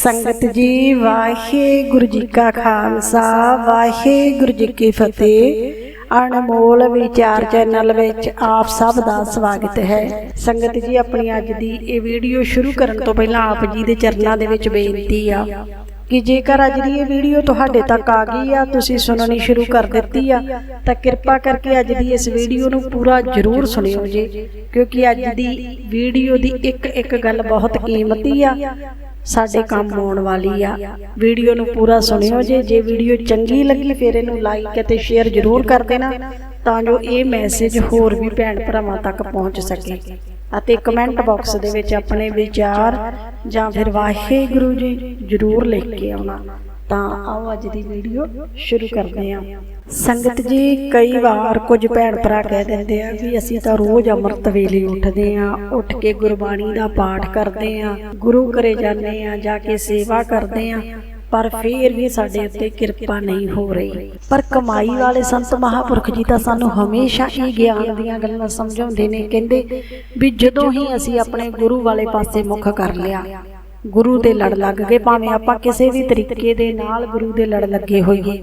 ਸੰਗਤ ਜੀ, ਵਾਹਿਗੁਰੂ ਜੀ ਕਾ ਖਾਲਸਾ, ਵਾਹਿਗੁਰੂ ਜੀ ਕੀ ਫਤਿਹ। ਅਣਮੋਲ ਵਿਚਾਰ ਚੈਨਲ ਵਿੱਚ ਆਪ ਸਭ ਦਾ ਸਵਾਗਤ ਹੈ। ਸੰਗਤ ਜੀ, ਆਪਣੀ ਅੱਜ ਦੀ ਇਹ ਵੀਡੀਓ ਸ਼ੁਰੂ ਕਰਨ ਤੋਂ ਪਹਿਲਾਂ ਆਪ ਜੀ ਦੇ ਚਰਨਾਂ ਦੇ ਵਿੱਚ ਬੇਨਤੀ ਆ ਕਿ ਜੇਕਰ ਅੱਜ ਦੀ ਇਹ ਵੀਡੀਓ ਤੁਹਾਡੇ ਤੱਕ ਆ ਗਈ ਆ, ਤੁਸੀਂ ਸੁਣਨੀ ਸ਼ੁਰੂ ਕਰ ਦਿੱਤੀ ਆ, ਤਾਂ ਕਿਰਪਾ ਕਰਕੇ ਅੱਜ ਦੀ ਇਸ ਵੀਡੀਓ ਨੂੰ ਪੂਰਾ ਜ਼ਰੂਰ ਸੁਣਿਓ ਜੀ, ਕਿਉਂਕਿ ਅੱਜ ਦੀ ਵੀਡੀਓ ਦੀ ਇੱਕ ਇੱਕ ਗੱਲ ਬਹੁਤ ਕੀਮਤੀ ਆ। ਸਾਡੇ ਕੰਮ ਆਉਣ ਵਾਲੀ ਆ। ਵੀਡੀਓ ਨੂੰ ਪੂਰਾ ਸੁਣਿਓ ਜੇ। ਜੇ ਵੀਡੀਓ ਚੰਗੀ ਲੱਗੀ ਫਿਰ ਇਹਨੂੰ ਲਾਈਕ ਅਤੇ ਸ਼ੇਅਰ ਜ਼ਰੂਰ ਕਰ ਦੇਣਾ ਤਾਂ ਜੋ ਇਹ ਮੈਸੇਜ ਹੋਰ ਵੀ ਭੈਣ ਭਰਾਵਾਂ ਤੱਕ ਪਹੁੰਚ ਸਕੇ। ਅਤੇ ਕਮੈਂਟ ਬਾਕਸ ਦੇ ਵਿੱਚ ਆਪਣੇ ਵਿਚਾਰ ਜਾਂ ਫਿਰ ਵਾਹਿਗੁਰੂ ਜੀ ਜ਼ਰੂਰ ਲਿਖ ਕੇ ਆਉਣਾ। ਤਾਂ ਆਓ ਅੱਜ ਦੀ ਵੀਡੀਓ ਸ਼ੁਰੂ ਕਰਦੇ ਹਾਂ। ਸੰਗਤ ਜੀ ਕਈ ਵਾਰ ਕੁਝ ਭੈਣ ਭਰਾ ਕਹਿ ਦਿੰਦੇ ਆ ਵੀ ਅਸੀਂ ਤਾਂ ਰੋਜ਼ ਅੰਮ੍ਰਿਤ ਵੇਲੇ ਉੱਠਦੇ ਆ ਉੱਠ ਕੇ ਗੁਰਬਾਣੀ ਦਾ ਪਾਠ ਕਰਦੇ ਆ ਗੁਰੂ ਘਰੇ ਜਾਂਦੇ ਆ ਜਾ ਕੇ ਸੇਵਾ ਕਰਦੇ ਆ ਪਰ ਫੇਰ ਵੀ ਸਾਡੇ ਉੱਤੇ ਕਿਰਪਾ ਨਹੀਂ ਹੋ ਰਹੀ। ਪਰ ਕਮਾਈ ਵਾਲੇ ਸੰਤ ਮਹਾਪੁਰਖ ਜੀ ਤਾਂ ਸਾਨੂੰ ਹਮੇਸ਼ਾ ਹੀ ਗਿਆਨ ਦੀਆਂ ਗੱਲਾਂ ਸਮਝਾਉਂਦੇ ਨੇ, ਕਹਿੰਦੇ ਵੀ ਜਦੋਂ ਹੀ ਅਸੀਂ ਆਪਣੇ ਗੁਰੂ ਵਾਲੇ ਪਾਸੇ ਮੁਖ ਕਰ ਲਿਆ, ਗੁਰੂ ਦੇ ਲੜ ਲੱਗ ਗਏ, ਭਾਵੇਂ ਆਪਾਂ ਕਿਸੇ ਵੀ ਤਰੀਕੇ ਦੇ ਨਾਲ ਗੁਰੂ ਦੇ ਲੜ ਲੱਗੇ ਹੋਈਏ।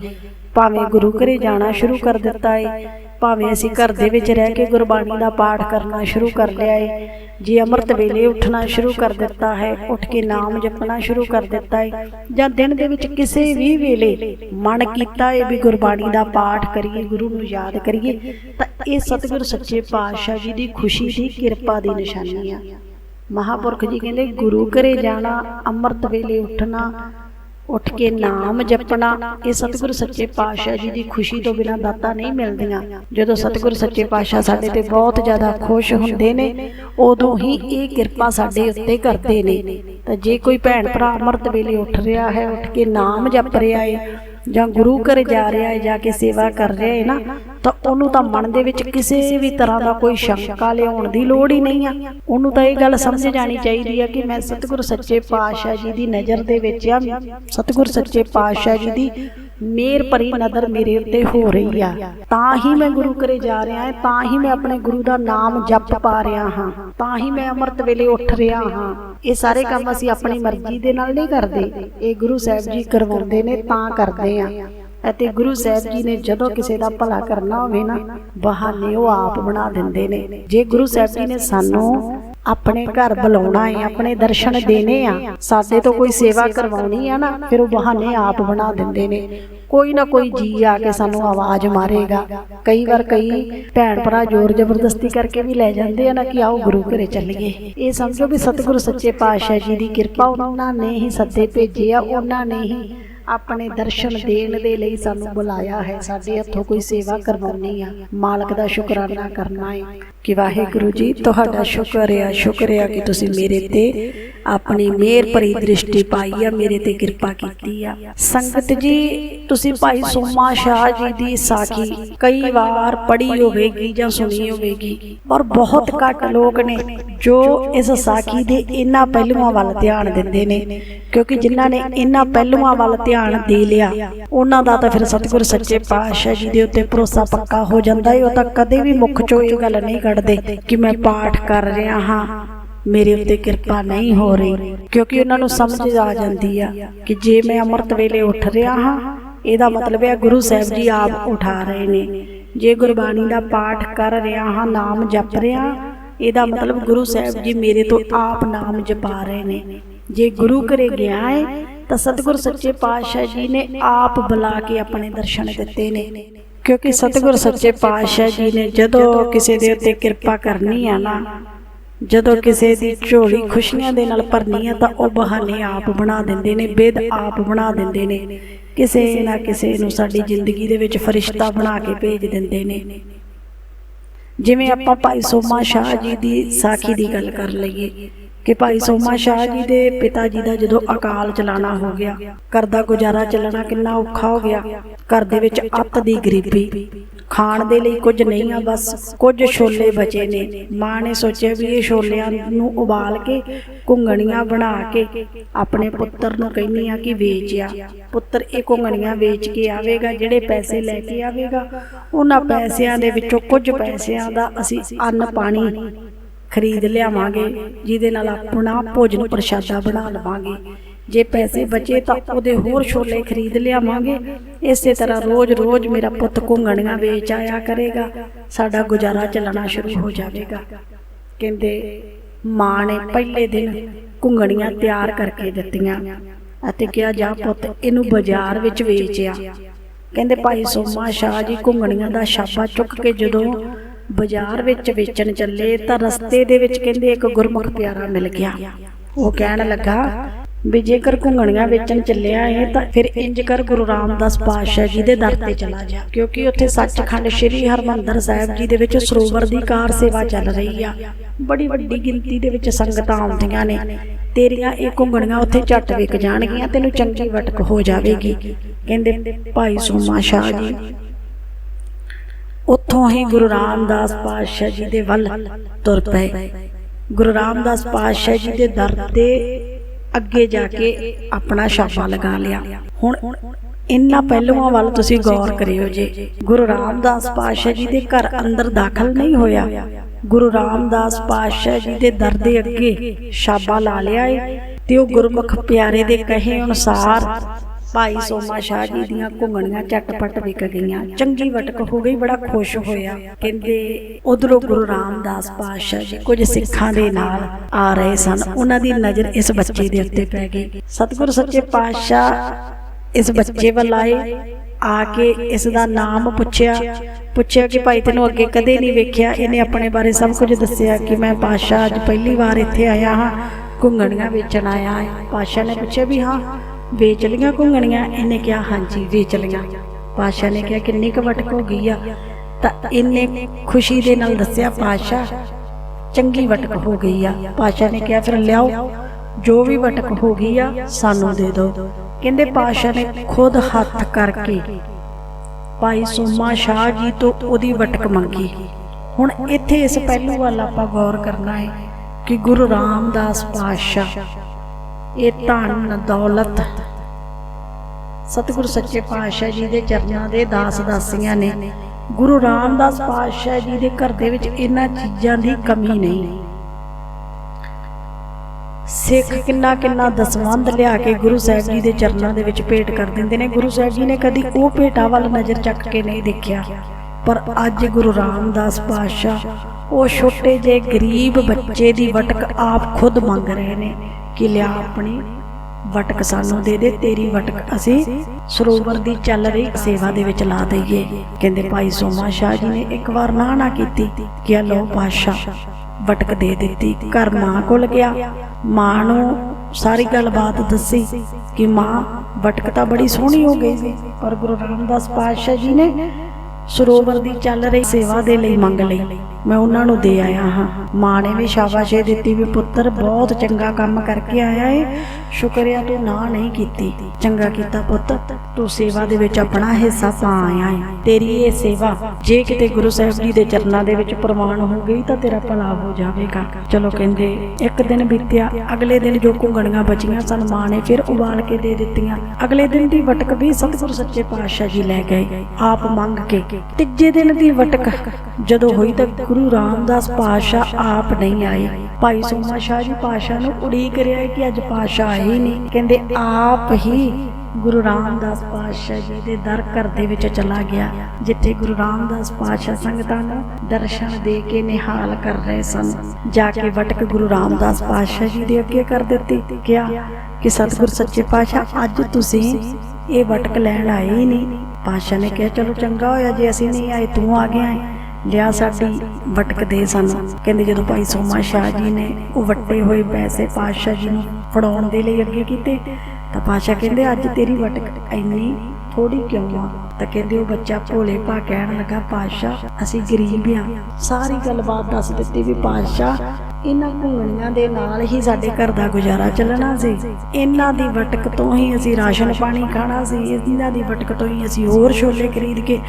ਭਾਵੇਂ ਗੁਰੂ ਘਰੇ ਜਾਣਾ ਸ਼ੁਰੂ ਕਰ ਦਿੱਤਾ ਏ, ਭਾਵੇਂ ਅਸੀਂ ਘਰ ਦੇ ਵਿੱਚ ਰਹਿ ਕੇ ਗੁਰਬਾਣੀ ਦਾ ਪਾਠ ਕਰਨਾ ਸ਼ੁਰੂ ਕਰ ਲਿਆ ਏ, ਜੇ ਅੰਮ੍ਰਿਤ ਵੇਲੇ ਉੱਠਣਾ ਸ਼ੁਰੂ ਕਰ ਦਿੱਤਾ ਹੈ, ਉੱਠ ਕੇ ਨਾਮ ਜਪਣਾ ਸ਼ੁਰੂ ਕਰ ਦਿੱਤਾ ਏ, ਜਾਂ ਦਿਨ ਦੇ ਵਿੱਚ ਕਿਸੇ ਵੀ ਵੇਲੇ ਮਨ ਕੀਤਾ ਏ ਵੀ ਗੁਰਬਾਣੀ ਦਾ ਪਾਠ ਕਰੀਏ, ਗੁਰੂ ਨੂੰ ਯਾਦ ਕਰੀਏ, ਤਾਂ ਇਹ ਸਤਿਗੁਰ ਸੱਚੇ ਪਾਤਸ਼ਾਹ ਜੀ ਦੀ ਖੁਸ਼ੀ ਦੀ ਕਿਰਪਾ ਦੀ ਨਿਸ਼ਾਨੀ ਆ। ਮਹਾਪੁਰਖ ਜੀ ਕਹਿੰਦੇ, ਗੁਰੂ ਘਰੇ ਜਾਣਾ, ਅੰਮ੍ਰਿਤ ਵੇਲੇ ਉੱਠਣਾ ਉੱਠ ਕੇ ਨਾਮ ਜਪਣਾ, ਇਹ ਸਤਿਗੁਰ ਸੱਚੇ ਪਾਤਸ਼ਾਹ ਜੀ ਦੀ ਖੁਸ਼ੀ ਤੋਂ ਬਿਨਾਂ ਦਾਤਾਂ ਨਹੀਂ ਮਿਲਦੀਆਂ। ਜਦੋਂ ਸਤਿਗੁਰ ਸੱਚੇ ਪਾਤਸ਼ਾਹ ਸਾਡੇ ਤੇ ਬਹੁਤ ਜ਼ਿਆਦਾ ਖੁਸ਼ ਹੁੰਦੇ ਨੇ, ਉਦੋਂ ਹੀ ਇਹ ਕਿਰਪਾ ਸਾਡੇ ਉੱਤੇ ਕਰਦੇ ਨੇ। ਤਾਂ ਜੇ ਕੋਈ ਭੈਣ ਭਰਾ ਅੰਮ੍ਰਿਤ ਵੇਲੇ ਉੱਠ ਰਿਹਾ ਹੈ, ਉੱਠ ਕੇ ਨਾਮ ਜਪ ਰਿਹਾ ਹੈ ਜਾਂ ਗੁਰੂ ਘਰ ਜਾ ਰਿਹਾ ਹੈ, ਜਾ ਕੇ ਸੇਵਾ ਕਰ ਰਿਹਾ ਹੈ ਨਾ, ਤਾਂ ਉਹਨੂੰ ਤਾਂ ਮਨ ਦੇ ਵਿੱਚ ਕਿਸੇ ਵੀ ਤਰ੍ਹਾਂ ਦਾ ਕੋਈ ਸ਼ੰਕਾ ਲਿਆਉਣ ਦੀ ਲੋੜ ਹੀ ਨਹੀਂ ਆ। ਉਹਨੂੰ ਤਾਂ ਇਹ ਗੱਲ ਸਮਝ ਜਾਣੀ ਚਾਹੀਦੀ ਆ ਕਿ ਮੈਂ ਸਤਿਗੁਰ ਸੱਚੇ ਪਾਤਸ਼ਾਹ ਜੀ ਦੀ ਨਜ਼ਰ ਦੇ ਵਿੱਚ ਆ। ਸਤਿਗੁਰ ਸੱਚੇ ਪਾਤਸ਼ਾਹ ਜੀ ਦੀ ਮੇਰ ਭਰੀ ਨਜ਼ਰ ਮੇਰੇ ਉੱਤੇ ਹੋ ਰਹੀ ਆ। ਤਾਂ ਹੀ ਮੈਂ ਗੁਰੂ ਘਰੇ ਜਾ ਰਿਹਾ ਹਾਂ, ਤਾਂ ਹੀ ਮੈਂ ਆਪਣੇ ਗੁਰੂ ਦਾ ਨਾਮ ਜਪ ਪਾ ਰਿਹਾ ਹਾਂ, ਤਾਂ ਹੀ ਮੈਂ ਅੰਮ੍ਰਿਤ ਵੇਲੇ ਉੱਠ ਰਿਹਾ ਹਾਂ। ਇਹ ਸਾਰੇ ਕੰਮ ਅਸੀਂ ਆਪਣੀ ਮਰਜ਼ੀ ਦੇ ਨਾਲ ਨਹੀਂ ਕਰਦੇ। ਇਹ ਗੁਰੂ ਸਾਹਿਬ ਜੀ ਕਰਵਾਉਂਦੇ ਨੇ, ਤਾਂ ਕਰਦੇ ਆ। ਅਤੇ ਗੁਰੂ ਸਾਹਿਬ ਜੀ ਨੇ ਜਦੋਂ ਕਿਸੇ ਦਾ ਭਲਾ ਕਰਨਾ ਹੋਵੇ ਨਾ, ਬਹਾਨੇ ਉਹ ਆਪ ਬਣਾ ਦਿੰਦੇ ਨੇ। ਜੇ ਗੁਰੂ ਸਾਹਿਬ ਜੀ ਨੇ ਸਾਨੂੰ ਆਪਣੇ ਘਰ ਬੁਲਾਉਣਾ ਹੈ, ਆਪਣੇ ਦਰਸ਼ਨ ਦੇਣੇ ਆ। ਸਾਡੇ ਤੋਂ ਕੋਈ ਸੇਵਾ ਕਰਵਾਉਣੀ ਆ ਨਾ, ਫਿਰ ਉਹ ਬਹਾਨੇ ਆਪ ਬਣਾ ਦਿੰਦੇ ਨੇ। ਕੋਈ ਨਾ ਕੋਈ ਜੀ ਆ ਕੇ ਸਾਨੂੰ ਆਵਾਜ਼ ਮਾਰੇਗਾ। ਕਈ ਵਾਰ ਕਈ ਭੈਣ ਭਰਾ ਜ਼ੋਰ ਜ਼ਬਰਦਸਤੀ ਕਰਕੇ ਵੀ ਲੈ ਜਾਂਦੇ ਆ ਨਾ ਕਿ ਆਓ ਗੁਰੂ ਘਰੇ ਚੱਲੀਏ। ਇਹ ਸਮਝੋ ਵੀ ਸਤਿਗੁਰੂ ਸੱਚੇ ਪਾਤਸ਼ਾਹ ਜੀ ਦੀ ਕਿਰਪਾ ਉਹਨਾਂ ਨੇ ਹੀ ਸੱਦੇ ਭੇਜੇ ਆ, ਉਹਨਾਂ ਨੇ ਹੀ ਆਪਣੇ ਦਰਸ਼ਨ ਦੇਣ ਦੇ ਲਈ ਸਾਨੂੰ ਬੁਲਾਇਆ ਹੈ। ਸਾਡੇ ਹੱਥੋਂ ਕੋਈ ਸੇਵਾ ਕਰਵਾਉਣੀ ਆ ਮਾਲਕ ਦਾ ਸ਼ੁਕਰਾਨਾ ਕਰਨਾ ਹੈ ਕਿ ਵਾਹਿਗੁਰੂ ਜੀ, ਤੁਹਾਡਾ ਸ਼ੁਕਰ ਹੈ। ਕਿ ਤੁਸੀਂ ਮੇਰੇ ਤੇ ਆਪਣੀ ਮਿਹਰ ਭਰੀ ਦ੍ਰਿਸ਼ਟੀ ਪਾਈ ਆ, ਮੇਰੇ ਤੇ ਕਿਰਪਾ ਕੀਤੀ ਆ। ਸੰਗਤ ਜੀ, ਤੁਸੀਂ ਭਾਈ ਸੋਮਾ ਸ਼ਾਹ ਜੀ ਦੀ ਸਾਖੀ ਕਈ ਵਾਰ ਪੜ੍ਹੀ ਹੋਵੇਗੀ ਜਾਂ ਸੁਣੀ ਹੋਵੇਗੀ, ਪਰ ਬਹੁਤ ਘੱਟ ਲੋਕ ਨੇ ਜੋ ਇਸ ਸਾਖੀ ਦੇ ਇਹਨਾਂ ਪਹਿਲੂਆਂ ਵੱਲ ਧਿਆਨ ਦਿੰਦੇ ਨੇ, ਕਿਉਂਕਿ ਜਿਨ੍ਹਾਂ ਨੇ ਇਹਨਾਂ ਪਹਿਲੂਆਂ ਵੱਲ ਧਿਆਨ ਦੇ ਲਿਆ। ਉਹਨਾਂ ਦਾ ਤਾਂ ਫਿਰ ਸਤਿਗੁਰ ਸੱਚੇ ਪਾਤਸ਼ਾਹ ਜੀ ਦੇ ਉੱਤੇ ਭਰੋਸਾ ਪੱਕਾ ਹੋ ਜਾਂਦਾ ਹੈ ਉਹ ਤਾਂ ਕਦੇ ਵੀ ਮੁੱਖ ਚੋਂ ਇਹ ਗੱਲ ਨਹੀਂ ਕੱਢਦੇ ਕਿ ਮੈਂ ਪਾਠ ਕਰ ਰਿਹਾ ਹਾਂ। ਮੇਰੇ ਉੱਤੇ ਕਿਰਪਾ ਨਹੀਂ ਹੋ ਰਹੀ, ਕਿਉਂਕਿ ਉਹਨਾਂ ਨੂੰ ਸਮਝ ਆ ਜਾਂਦੀ ਆ ਕਿ ਜੇ ਮੈਂ ਅੰਮ੍ਰਿਤ ਵੇਲੇ ਉੱਠ ਰਿਹਾ ਹਾਂ, ਇਹਦਾ ਮਤਲਬ ਹੈ ਗੁਰੂ ਸਾਹਿਬ ਜੀ ਆਪ ਉਠਾ ਰਹੇ ਨੇ। ਜੇ ਗੁਰਬਾਣੀ ਦਾ ਪਾਠ ਕਰ ਰਿਹਾ ਹਾਂ, ਨਾਮ ਜਪ ਰਿਹਾ, ਇਹਦਾ ਮਤਲਬ ਗੁਰੂ ਸਾਹਿਬ ਜੀ ਮੇਰੇ ਤੋਂ ਆਪ ਨਾਮ ਜਪਾ ਰਹੇ ਨੇ। ਜੇ ਗੁਰੂ ਘਰੇ ਗਿਆ ਹੈ ਤਾਂ ਸਤਿਗੁਰ ਸੱਚੇ ਪਾਤਸ਼ਾਹ ਜੀ ਨੇ ਆਪ ਬੁਲਾ ਕੇ ਆਪਣੇ ਦਰਸ਼ਨ ਦਿੱਤੇ ਨੇ। ਕਿਉਂਕਿ ਸਤਿਗੁਰ ਸੱਚੇ ਪਾਤਸ਼ਾਹ ਜੀ ਨੇ ਜਦੋਂ ਕਿਸੇ ਦੇ ਉੱਤੇ ਕਿਰਪਾ ਕਰਨੀ ਆ ਨਾ ਜਦੋਂ ਕਿਸੇ ਦੀ ਝੋਲੀ ਖੁਸ਼ੀਆਂ ਦੇ ਨਾਲ ਭਰਨੀ ਆ ਤਾਂ ਉਹ ਬਹਾਨੇ ਆਪ ਬਣਾ ਦਿੰਦੇ ਨੇ ਬੇਦ ਆਪ ਬਣਾ ਦਿੰਦੇ ਨੇ। ਕਿਸੇ ਨਾ ਕਿਸੇ ਨੂੰ ਸਾਡੀ ਜ਼ਿੰਦਗੀ ਦੇ ਵਿੱਚ ਫਰਿਸ਼ਤਾ ਬਣਾ ਕੇ ਭੇਜ ਦਿੰਦੇ ਨੇ। ਜਿਵੇਂ ਆਪਾਂ ਭਾਈ ਸੋਮਾ ਸ਼ਾਹ ਜੀ ਦੀ ਸਾਖੀ ਦੀ ਗੱਲ ਕਰ ਲਈਏ। ਕਿ ਭਾਈ ਸੋਮਾ ਸ਼ਾਹ ਜੀ ਦੇ ਪਿਤਾ ਜੀ ਦਾ ਜਦੋਂ ਅਕਾਲ ਚਲਾਣਾ ਹੋ ਗਿਆ ਘਰ ਦਾ ਗੁਜ਼ਾਰਾ ਚੱਲਣਾ ਕਿੰਨਾ ਔਖਾ ਹੋ ਗਿਆ। ਘਰ ਦੇ ਵਿੱਚ ਅੱਤ ਦੀ ਗਰੀਬੀ ਖਾਣ ਦੇ ਲਈ ਕੁਝ ਨਹੀਂ ਆ ਬਸ ਕੁਝ ਛੋਲੇ ਬਚੇ ਨੇ। ਮਾਂ ਨੇ ਸੋਚਿਆ ਵੀ ਇਹ ਛੋਲਿਆਂ ਨੂੰ ਉਬਾਲ ਕੇ ਘੁੰਗਣੀਆਂ ਬਣਾ ਕੇ ਆਪਣੇ ਪੁੱਤਰ ਨੂੰ ਕਹਿੰਦੀ ਆ ਕਿ ਵੇਚ ਆ। ਪੁੱਤਰ ਇਹ ਘੁੰਗਣੀਆਂ ਵੇਚ ਕੇ ਆਵੇਗਾ ਜਿਹੜੇ ਪੈਸੇ ਲੈ ਕੇ ਆਵੇਗਾ ਉਹਨਾਂ ਪੈਸਿਆਂ ਦੇ ਵਿੱਚੋਂ ਕੁਝ ਪੈਸਿਆਂ ਦਾ ਅਸੀਂ ਅੰਨ ਪਾਣੀ ਖਰੀਦ ਲਿਆਵਾਂਗੇ, ਜਿਹਦੇ ਨਾਲ ਆਪਣਾ ਭੋਜਨ ਪ੍ਰਸ਼ਾਦਾ ਬਣਾ ਲਵਾਂਗੇ। ਜੇ ਪੈਸੇ ਬਚੇ ਤਾਂ ਉਹਦੇ ਹੋਰ ਛੋਲੇ ਖਰੀਦ ਲਿਆਵਾਂਗੇ। ਇਸੇ ਤਰ੍ਹਾਂ ਰੋਜ਼-ਰੋਜ਼ ਮੇਰਾ ਪੁੱਤ ਘੁੰਗਣੀਆਂ ਵੇਚ ਆਇਆ ਕਰੇਗਾ। ਸਾਡਾ ਗੁਜ਼ਾਰਾ ਚੱਲਣਾ ਸ਼ੁਰੂ ਹੋ ਜਾਵੇਗਾ। ਕਹਿੰਦੇ, ਮਾਂ ਨੇ ਪਹਿਲੇ ਦਿਨ ਘੁੰਗਣੀਆਂ ਤਿਆਰ ਕਰਕੇ ਦਿੱਤੀਆਂ ਅਤੇ ਕਿਹਾ, ਜਾ ਪੁੱਤ, ਇਹਨੂੰ ਬਾਜ਼ਾਰ ਵਿੱਚ ਵੇਚਿਆ ਕਹਿੰਦੇ, ਭਾਈ ਸੋਮਾ ਸ਼ਾਹ ਜੀ, ਘੁੰਗਣੀਆਂ ਦਾ ਛਾਪਾ ਚੁੱਕ ਕੇ ਜਦੋਂ ਬਾਜ਼ਾਰ ਵਿੱਚ ਵੇਚਣ ਚੱਲੇ ਤਾਂ ਰਸਤੇ ਦੇ ਵਿੱਚ ਕਹਿੰਦੇ ਇੱਕ ਗੁਰਮੁਖ ਪਿਆਰਾ ਮਿਲ ਗਿਆ। ਉਹ ਕਹਿਣ ਲੱਗਾ, ਵੀ ਜੇਕਰ ਘੁੰਗਣੀਆਂ ਵੇਚਣ ਚੱਲਿਆ ਹੈ ਤਾਂ ਫਿਰ ਇੰਜ ਕਰ ਗੁਰੂ ਰਾਮਦਾਸ ਪਾਤਸ਼ਾਹ ਜੀ ਦੇ ਦਰ ਤੇ ਚਲਾ ਜਾ, ਕਿਉਂਕਿ ਉੱਥੇ ਸੱਚਖੰਡ ਸ੍ਰੀ ਹਰਮੰਦਰ ਸਾਹਿਬ ਜੀ ਦੇ ਵਿੱਚ ਸਰੋਵਰ ਦੀ ਕਾਰ ਸੇਵਾ ਚੱਲ ਰਹੀ ਆ। ਬੜੀ ਵੱਡੀ ਗਿਣਤੀ ਦੇ ਵਿੱਚ ਸੰਗਤਾਂ ਆਉਂਦੀਆਂ ਨੇ। ਤੇਰੀਆਂ ਇਹ ਘੁੰਗਣੀਆਂ ਉੱਥੇ ਝੱਟ ਵਿਕ ਜਾਣਗੀਆਂ, ਤੈਨੂੰ ਚੰਗੀ ਵਟਕ ਹੋ ਜਾਵੇਗੀ। ਕਹਿੰਦੇ, ਭਾਈ ਸੋਮਾ ਸ਼ਾਹ ਜੀ ਉੱਥੋਂ ਹੀ ਗੁਰੂ ਰਾਮਦਾਸ ਪਾਤਸ਼ਾਹ ਜੀ ਦੇ ਵੱਲ ਤੁਰ ਪਏ। ਗੁਰੂ ਰਾਮਦਾਸ ਪਾਤਸ਼ਾਹ ਜੀ ਦੇ ਦਰ ਤੇ ਅੱਗੇ ਜਾ ਕੇ ਆਪਣਾ ਛਾਪਾ ਲਗਾ ਲਿਆ। ਹੁਣ ਇਨ੍ਹਾਂ ਪਹਿਲੂਆਂ ਵੱਲ ਤੁਸੀਂ ਗੌਰ ਕਰਿਓ ਜੀ। ਗੁਰੂ ਰਾਮਦਾਸ ਪਾਤਸ਼ਾਹ ਜੀ ਦੇ ਘਰ ਅੰਦਰ ਦਾਖਲ ਨਹੀਂ ਹੋਇਆ। ਗੁਰੂ ਰਾਮਦਾਸ ਪਾਤਸ਼ਾਹ ਜੀ ਦੇ ਦਰ ਦੇ ਅੱਗੇ ਛਾਪਾ ਲਾ ਲਿਆ ਏ ਤੇ ਉਹ ਗੁਰਮੁਖ ਪਿਆਰੇ ਦੇ ਕਹੇ ਅਨੁਸਾਰ ਭਾਈ ਸੋਮਾ ਸ਼ਾਹ ਜੀ ਦੀਆਂ ਘੁੰਗਣੀਆਂ ਝਟਪਟ ਵਿਕ ਗਈਆਂ। ਚੰਗੀ ਵਟਕ ਹੋ ਗਈ, ਬੜਾ ਖੁਸ਼ ਹੋਇਆ। ਕਹਿੰਦੇ, ਉਧਰੋਂ ਗੁਰੂ ਰਾਮਦਾਸ ਪਾਤਸ਼ਾਹ ਜੀ ਕੁਝ ਸਿੱਖਾਂ ਦੇ ਨਾਲ ਆ ਰਹੇ ਸਨ। ਉਹਨਾਂ ਦੀ ਨਜ਼ਰ ਇਸ ਬੱਚੇ ਦੇ ਉੱਤੇ ਪੈ ਗਈ। ਸਤਿਗੁਰੂ ਸੱਚੇ ਪਾਤਸ਼ਾਹ ਇਸ ਬੱਚੇ ਵੱਲ ਆਏ। ਆ ਕੇ ਇਸ ਦਾ ਨਾਮ ਪੁੱਛਿਆ। ਪੁੱਛਿਆ ਕਿ, ਭਾਈ, ਤੈਨੂੰ ਅੱਗੇ ਕਦੇ ਨਹੀਂ ਵੇਖਿਆ? ਇਹਨੇ ਆਪਣੇ ਬਾਰੇ ਸਭ ਕੁਝ ਦੱਸਿਆ ਕਿ ਮੈਂ ਪਾਤਸ਼ਾਹ ਅੱਜ ਪਹਿਲੀ ਵਾਰ ਇੱਥੇ ਆਇਆ ਹਾਂ। ਘੁੰਗਣੀਆਂ ਵੇਚਣ ਆਇਆ ਹਾਂ। ਪਾਤਸ਼ਾਹ ਨੇ ਪੁੱਛਿਆ ਵੀ, ਹਾਂ ਵੇਚ ਲੀਆਂ ਘੁੰਗਣੀਆਂ, ਇਹਨੇ ਕਿਹਾ, ਹਾਂਜੀ ਵੇਚ ਲੀਆਂ ਪਾਸ਼ਾ ਨੇ ਕਿਹਾ, ਕਿੰਨੀ ਕੁ ਵਟਕ ਹੋ ਗਈ ਆ। ਤਾਂ ਇਹਨੇ ਖੁਸ਼ੀ ਦੇ ਨਾਲ ਦੱਸਿਆ ਪਾਸ਼ਾ ਚੰਗੀ ਵਟਕ ਹੋ ਗਈ ਆ। ਪਾਸ਼ਾ ਨੇ ਕਿਹਾ, ਫਿਰ ਲਿਆਓ, ਜੋ ਵੀ ਵਟਕ ਹੋ ਗਈ ਆ, ਸਾਨੂੰ ਦੇ ਦਿਓ। ਕਹਿੰਦੇ ਪਾਸ਼ਾ ਨੇ ਖੁਦ ਹੱਥ ਕਰਕੇ ਭਾਈ ਸੋਮਾ ਸ਼ਾਹ ਜੀ ਤੋਂ ਉਹਦੀ ਵਟਕ ਮੰਗੀ। ਹੁਣ ਇੱਥੇ ਇਸ ਪਹਿਲੂ ਵੱਲ ਆਪਾਂ ਗੌਰ ਕਰਨਾ ਹੈ ਕਿ ਗੁਰੂ ਰਾਮਦਾਸ ਪਾਤਸ਼ਾਹ ਇਹ ਧਨ ਦੌਲਤ। ਸਤਿਗੁਰੂ ਸੱਚੇ ਪਾਤਸ਼ਾਹ ਜੀ ਦੇ ਚਰਨਾਂ ਦੇ ਦਾਸ ਦਾਸੀਆਂ ਨੇ ਗੁਰੂ ਰਾਮਦਾਸ ਪਾਤਸ਼ਾਹ ਜੀ ਦੇ ਘਰ ਦੇ ਵਿੱਚ ਇਹਨਾਂ ਚੀਜ਼ਾਂ ਦੀ ਕਮੀ ਨਹੀਂ। ਸਿੱਖ ਕਿੰਨਾ ਕਿੰਨਾ ਦਸਵੰਧ ਲਿਆ ਕੇ ਗੁਰੂ ਸਾਹਿਬ ਜੀ ਦੇ ਚਰਨਾਂ ਦੇ ਵਿੱਚ ਭੇਟ ਕਰ ਦਿੰਦੇ ਨੇ। ਗੁਰੂ ਸਾਹਿਬ ਜੀ ਨੇ ਕਦੀ ਉਹ ਭੇਟਾਂ ਵੱਲ ਨਜ਼ਰ ਚੱਕ ਕੇ ਨਹੀਂ ਦੇਖਿਆ। ਪਰ ਅੱਜ ਗੁਰੂ ਰਾਮਦਾਸ ਪਾਤਸ਼ਾਹ ਉਹ ਛੋਟੇ ਜਿਹੇ ਗਰੀਬ ਬੱਚੇ ਦੀ ਵਟਕ ਆਪ ਖੁਦ ਮੰਗ ਰਹੇ ਨੇ। ਕਿ ਲਿਆ ਆਪਣੀ ਵਟਕ ਸਾਨੂੰ ਦੇ ਦੇ, ਤੇਰੀ ਵਟਕ ਅਸੀਂ ਸਰੋਵਰ ਦੀ ਚੱਲ ਰਹੀ ਸੇਵਾ ਦੇ ਵਿੱਚ ਲਾ ਦਈਏ। ਕਹਿੰਦੇ ਭਾਈ ਸੋਮਾ ਸ਼ਾਹ ਜੀ ਨੇ ਇੱਕ ਵਾਰ ਨਾ ਨਾ ਕੀਤੀ ਕਿ ਲੋ ਪਾਸ਼ਾ ਵਟਕ ਦੇ ਦਿੱਤੀ, ਘਰ ਮਾਂ ਕੋਲ ਗਿਆ। ਮਾਂ ਨੂੰ ਸਾਰੀ ਗੱਲਬਾਤ ਦੱਸੀ ਕਿ ਮਾਂ, ਵਟਕ ਤਾਂ ਬੜੀ ਸੋਹਣੀ ਹੋ ਗਈ ਸੀ, ਪਰ ਗੁਰੂ ਰਾਮਦਾਸ ਪਾਤਸ਼ਾਹ ਜੀ ਨੇ ਸਰੋਵਰ ਦੀ ਚੱਲ ਰਹੀ ਸੇਵਾ ਦੇ ਲਈ ਮੰਗ ਲਈ। ਮੈਂ ਉਹਨਾਂ ਨੂੰ ਦੇ ਆਇਆ ਹਾਂ। ਮਾਂ ਨੇ ਵੀ ਸ਼ਾਬਾਸ਼ੇ ਦਿੱਤੀ ਵੀ ਪੁੱਤਰ, ਬਹੁਤ ਚੰਗਾ ਕੰਮ ਕਰਕੇ ਆਇਆ ਏ। ਸ਼ੁਕਰੀਆ ਤੂੰ ਨਾ ਨਹੀਂ ਕੀਤੀ। ਚੰਗਾ ਕੀਤਾ ਪੁੱਤ। ਤੂੰ ਸੇਵਾ ਦੇ ਵਿੱਚ ਆਪਣਾ ਹਿੱਸਾ ਪਾ ਆਇਆ ਏ। ਤੇਰੀ ਇਹ ਸੇਵਾ, ਜੇ ਕਿਤੇ ਗੁਰੂ ਸਾਹਿਬ ਜੀ ਦੇ ਚਰਨਾਂ ਦੇ ਵਿੱਚ ਪ੍ਰਮਾਣ ਹੋ ਗਈ ਤਾਂ ਤੇਰਾ ਭਲਾ ਹੋ ਜਾਵੇਗਾ। ਚਲੋ ਕਹਿੰਦੇ, ਇੱਕ ਦਿਨ ਬੀਤਿਆ, ਅਗਲੇ ਦਿਨ ਜੋ ਘੁੰਗਣੀਆਂ ਬਚੀਆਂ ਸਨ, ਮਾਂ ਨੇ ਫਿਰ ਉਬਾਲ ਕੇ ਦੇ ਦਿੱਤੀਆਂ। ਅਗਲੇ ਦਿਨ ਦੀ ਵਟਕ ਵੀ ਸਤਿਗੁਰੂ ਸੱਚੇ ਪਾਤਸ਼ਾਹ ਜੀ ਲੈ ਗਏ। ਆਪ ਮੰਗ ਕੇ ਤੀਜੇ ਦਿਨ ਦੀ ਵਟਕ ਜਦੋਂ ਹੋਈ ਤਾਂ ਗੁਰੂ ਰਾਮਦਾਸ ਪਾਤਸ਼ਾਹ ਆਪ ਨਹੀਂ ਆਏ। ਭਾਈ ਸੋਮਾ ਸ਼ਾਹ ਜੀ ਪਾਤਸ਼ਾਹ ਨੂੰ ਉਡੀਕ ਰਿਹਾ ਕਿ ਅੱਜ ਪਾਤਸ਼ਾਹ ਆਏ ਹੀ ਨਹੀਂ। ਕਹਿੰਦੇ ਆਪ ਹੀ ਗੁਰੂ ਰਾਮਦਾਸ ਪਾਤਸ਼ਾਹ ਜੀ ਦੇ ਦਰ ਘਰ ਦੇ ਵਿੱਚ ਚਲਾ ਗਿਆ, ਜਿੱਥੇ ਗੁਰੂ ਰਾਮਦਾਸ ਪਾਤਸ਼ਾਹ ਸੰਗਤਾਂ ਨੂੰ ਦਰਸ਼ਨ ਦੇ ਕੇ ਨਿਹਾਲ ਕਰ ਰਹੇ ਸਨ। ਜਾ ਕੇ ਵਟਕ ਗੁਰੂ ਰਾਮਦਾਸ ਪਾਤਸ਼ਾਹ ਜੀ ਦੇ ਅੱਗੇ ਕਰ ਦਿੱਤੀ। ਕਿਹਾ ਕਿ ਸਤਿਗੁਰ ਸੱਚੇ ਪਾਤਸ਼ਾਹ, ਅੱਜ ਤੁਸੀਂ ਇਹ ਵਟਕ ਲੈਣ ਆਏ ਹੀ ਨਹੀਂ। ਪਾਤਸ਼ਾਹ ਨੇ ਕਿਹਾ, ਚਲੋ ਚੰਗਾ ਹੋਇਆ ਜੇ ਅਸੀਂ ਨਹੀਂ ਆਏ, ਤੂੰ ਆ ਗਿਆ ਹੈ। ਲਿਆ ਸਾਡੀ ਵਟਕਦੇ ਸਨ। ਕਹਿੰਦੇ ਜਦੋਂ ਭਾਈ ਸੋਮਾ ਸ਼ਾਹ ਜੀ ਨੇ ਉਹ ਵੱਟੇ ਹੋਏ ਪੈਸੇ ਪਾਤਸ਼ਾਹ ਜੀ ਨੂੰ ਫੜਾਉਣ ਦੇ ਲਈ ਅੱਗੇ ਕੀਤੇ, ਤਾਂ ਪਾਤਸ਼ਾਹ ਕਹਿੰਦੇ, ਅੱਜ ਤੇਰੀ ਵਟਕ ਇੰਨੀ ਥੋੜੀ ਕਿਉਂ ਆ? ਤਾਂ ਕਹਿੰਦੇ ਉਹ ਬੱਚਾ ਭੋਲੇ ਭਾ ਕਹਿਣ ਲੱਗਾ, ਪਾਤਸ਼ਾਹ, ਅਸੀਂ ਗਰੀਬ ਆ। ਸਾਰੀ ਗੱਲਬਾਤ ਦੱਸ ਦਿੱਤੀ ਵੀ ਪਾਤਸ਼ਾਹ, ਇਹਨਾਂ ਘੁੰਗਣੀਆਂ ਦੇ ਨਾਲ ਹੀ ਸਾਡੇ ਘਰ ਦਾ ਗੁਜ਼ਾਰਾ ਚੱਲਣਾ ਸੀ। ਇਹਨਾਂ ਦੀ ਵਟਕ ਤੋਂ ਹੀ ਅਸੀਂ ਰਾਸ਼ਨ ਪਾਣੀ ਖਾਣਾ ਸੀ। ਇਹਨਾਂ ਦੀ ਵਟਕ ਤੋਂ ਹੀ ਅਸੀਂ ਹੋਰ ਛੋਲੇ ਖਰੀਦ ਕੇ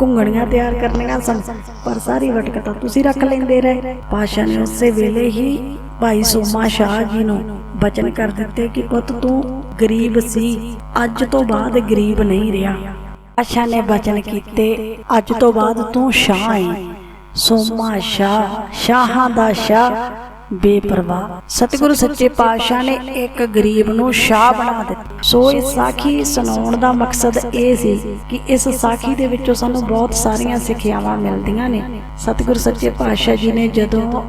ਘੁੰਗਣੀਆਂ ਤਿਆਰ ਕਰਨੀਆਂ ਸਨ। ਪਰ ਸਾਰੀ ਵਟਕ ਤਾਂ ਤੁਸੀਂ ਰੱਖ ਲੈਂਦੇ ਰਹੇ। ਪਾਸ਼ਾ ਨੇ ਉਸੇ ਵੇਲੇ ਹੀ ਭਾਈ ਸੋਮਾ ਸ਼ਾਹ ਜੀ ਨੂੰ ਬਚਨ ਕਰ ਦਿੱਤੇ ਕਿ, ਪੁੱਤ, ਤੂੰ ਗਰੀਬ ਸੀ, ਅੱਜ ਤੋਂ ਬਾਅਦ ਗਰੀਬ ਨਹੀਂ ਰਿਹਾ। ਪਾਸ਼ਾ ਨੇ ਬਚਨ ਕੀਤੇ, ਅੱਜ ਤੋਂ ਬਾਅਦ ਤੂੰ ਸ਼ਾਹ ਹੈ ਸੋਮਾ ਸ਼ਾਹ, ਸ਼ਾਹਾਂ ਦਾ ਸ਼ਾਹ, ਬੇਪਰਵਾਹ। ਸਤਿਗੁਰੂ ਸੱਚੇ ਪਾਤਸ਼ਾਹ ਨੇ ਇੱਕ ਗਰੀਬ ਨੂੰ ਸ਼ਾਹ ਬਣਾ ਦਿੱਤਾ। ਸੋ ਇਹ ਸਾਖੀ ਸੁਣਾਉਣ ਦਾ ਮਕਸਦ ਇਹ ਸੀ ਕਿ ਇਸ ਸਾਖੀ ਦੇ ਵਿੱਚੋਂ ਸਾਨੂੰ ਬਹੁਤ ਸਾਰੀਆਂ ਸਿੱਖਿਆਵਾਂ ਮਿਲਦੀਆਂ ਨੇ। ਸਤਿਗੁਰੂ ਸੱਚੇ ਪਾਤਸ਼ਾਹ ਜੀ ਨੇ ਜਦੋਂ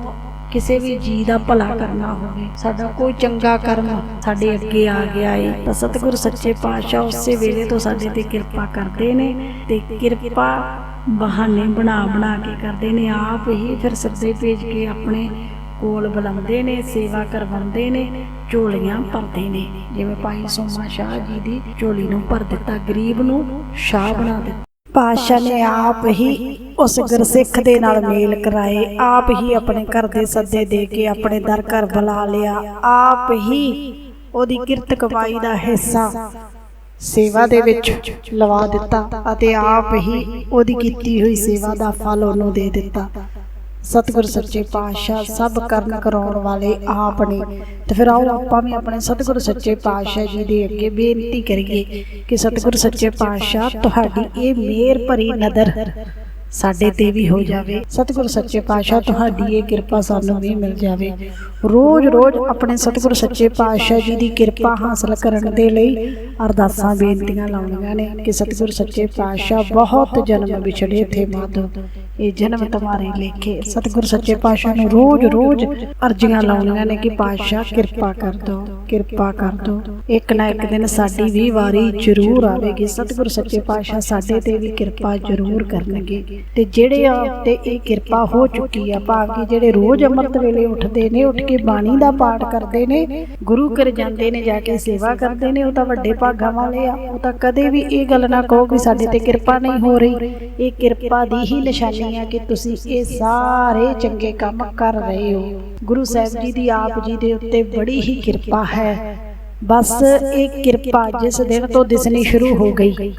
ਕਿਸੇ ਵੀ ਜੀ ਦਾ ਭਲਾ ਕਰਨਾ ਹੋਵੇ, ਸਾਡਾ ਕੋਈ ਚੰਗਾ ਕਰਮ ਸਾਡੇ ਅੱਗੇ ਆ ਗਿਆ ਏ, ਤਾਂ ਸਤਿਗੁਰ ਸੱਚੇ ਪਾਤਸ਼ਾਹ ਉਸੇ ਵੇਲੇ ਤੋਂ ਸਾਡੇ ਤੇ ਕਿਰਪਾ ਕਰਦੇ ਨੇ ਤੇ ਕਿਰਪਾ ਬਹਾਨੇ ਬਣਾ ਬਣਾ ਕੇ ਕਰਦੇ ਨੇ, ਆਪ ਹੀ ਫਿਰ ਸੱਦੇ ਭੇਜ ਕੇ ਆਪਣੇ ਕੋਲ ਬੁਲਾਉਂਦੇ ਨੇ, ਸੇਵਾ ਕਰਵਾਉਂਦੇ ਨੇ, ਝੋਲੀਆਂ ਭਰਦੇ ਨੇ। ਜਿਵੇਂ ਭਾਈ ਸੋਮਾ ਸ਼ਾਹ ਜੀ ਦੀ ਝੋਲੀ ਨੂੰ ਭਰ ਦਿੱਤਾ, ਗਰੀਬ ਨੂੰ ਸ਼ਾਹ ਬਣਾ ਦਿੱਤਾ। ਪਾਤਸ਼ਾਹ ਨੇ ਆਪ ਹੀ ਉਸ ਗੁਰਸਿੱਖ ਦੇ ਨਾਲ ਮੇਲ ਕਰਾਏ। ਆਪ ਹੀ ਆਪਣੇ ਘਰ ਦੇ ਸੱਦੇ ਦੇ ਕੇ ਆਪਣੇ ਦਰ ਘਰ ਬੁਲਾ ਲਿਆ। ਆਪ ਹੀ ਉਹਦੀ ਕਿਰਤ ਕਮਾਈ ਦਾ ਹਿੱਸਾ ਸੇਵਾ ਦੇ ਵਿੱਚ ਲਵਾ ਦਿੱਤਾ ਅਤੇ ਆਪ ਹੀ ਉਹਦੀ ਕੀਤੀ ਹੋਈ ਸੇਵਾ ਦਾ ਫਲ ਉਹਨੂੰ ਦੇ ਦਿੱਤਾ। ਸਤਿਗੁਰ ਸੱਚੇ ਪਾਤਸ਼ਾਹ ਸਭ ਕਰਨ ਕਰਾਉਣ ਵਾਲੇ ਆਪ ਨੇ। ਤੇ ਫਿਰ ਆਓ ਆਪਾਂ ਵੀ ਆਪਣੇ ਸਤਿਗੁਰ ਸੱਚੇ ਪਾਤਸ਼ਾਹ ਜੀ ਦੇ ਅੱਗੇ ਬੇਨਤੀ ਕਰੀਏ ਕਿ ਸਤਿਗੁਰ ਸੱਚੇ ਪਾਤਸ਼ਾਹ ਤੁਹਾਡੀ ਇਹ ਮਿਹਰ ਭਰੀ ਨਦਰ ਸਾਡੇ ਤੇ ਵੀ ਹੋ ਜਾਵੇ। ਸਤਿਗੁਰ ਸੱਚੇ ਪਾਤਸ਼ਾਹ ਤੁਹਾਡੀ ਇਹ ਕਿਰਪਾ ਸਾਨੂੰ ਵੀ ਮਿਲ ਜਾਵੇ। ਰੋਜ਼-ਰੋਜ਼ ਆਪਣੇ ਸਤਿਗੁਰ ਸੱਚੇ ਪਾਤਸ਼ਾਹ ਜੀ ਦੀ ਕਿਰਪਾ ਹਾਸਲ ਕਰਨ ਦੇ ਲਈ ਅਰਦਾਸਾਂ ਬੇਨਤੀਆਂ ਲਾਉਣੀਆਂ ਨੇ ਕਿ ਸਤਿਗੁਰ ਸੱਚੇ ਪਾਤਸ਼ਾਹ ਬਹੁਤ ਜਨਮ ਵਿਛੜੇ ਥੇ ਮਾਧੋ ਇਹ ਜਨਮ ਤੁਹਾਰੇ ਲੇਖੇ ਸਤਿਗੁਰ ਸੱਚੇ ਪਾਤਸ਼ਾਹ ਨੂੰ ਰੋਜ਼-ਰੋਜ਼ ਅਰਜ਼ੀਆਂ ਲਾਉਣੀਆਂ ਨੇ ਕਿ ਪਾਤਸ਼ਾਹ ਕਿਰਪਾ ਕਰ ਦਿਓ ਕਿਰਪਾ ਕਰ ਦਿਓ। ਇੱਕ ਨਾ ਇੱਕ ਦਿਨ ਸਾਡੀ ਵੀ ਵਾਰੀ ਜ਼ਰੂਰ ਆਵੇਗੀ। ਸਤਿਗੁਰ ਸੱਚੇ ਪਾਤਸ਼ਾਹ ਸਾਡੇ ਤੇ ਵੀ ਕਿਰਪਾ ਜ਼ਰੂਰ ਕਰਨਗੇ। ਤੇ ਜਿਹੜੇ ਆ ਤੇ ਇਹ ਕਿਰਪਾ ਹੋ ਚੁੱਕੀ ਆ ਭਾਵ ਕਿ ਜਿਹੜੇ ਰੋਜ਼ ਅੰਮ੍ਰਿਤ ਵੇਲੇ ਉੱਠਦੇ ਨੇ ਉੱਠ ਕੇ ਬਾਣੀ ਦਾ ਪਾਠ ਕਰਦੇ ਨੇ ਗੁਰੂ ਘਰ ਜਾਂਦੇ ਨੇ ਜਾ ਕੇ ਸੇਵਾ ਕਰਦੇ ਨੇ ਉਹ ਤਾਂ ਵੱਡੇ ਭਾਗਾਂ ਵਾਲੇ ਆ ਉਹ ਤਾਂ ਕਦੇ ਵੀ ਇਹ ਗੱਲ ਨਾ ਕਹੋ ਕਿ ਸਾਡੇ ਤੇ ਕਿਰਪਾ ਨਹੀਂ ਹੋ ਰਹੀ ਇਹ ਕਿਰਪਾ ਦੀ ਹੀ ਨਿਸ਼ਾਨੀ ਆ ਕਿ ਤੁਸੀਂ ਇਹ ਸਾਰੇ ਚੰਗੇ ਕੰਮ ਕਰ ਰਹੇ ਹੋ। ਗੁਰੂ ਸਾਹਿਬ ਜੀ ਦੀ ਆਪ ਜੀ ਦੇ ਉੱਤੇ ਬੜੀ ਹੀ ਕਿਰਪਾ ਹੈ। ਬਸ ਇਹ ਕਿਰਪਾ ਜਿਸ ਦਿਨ ਤੋਂ ਦਿਸਣੀ ਸ਼ੁਰੂ ਹੋ ਗਈ।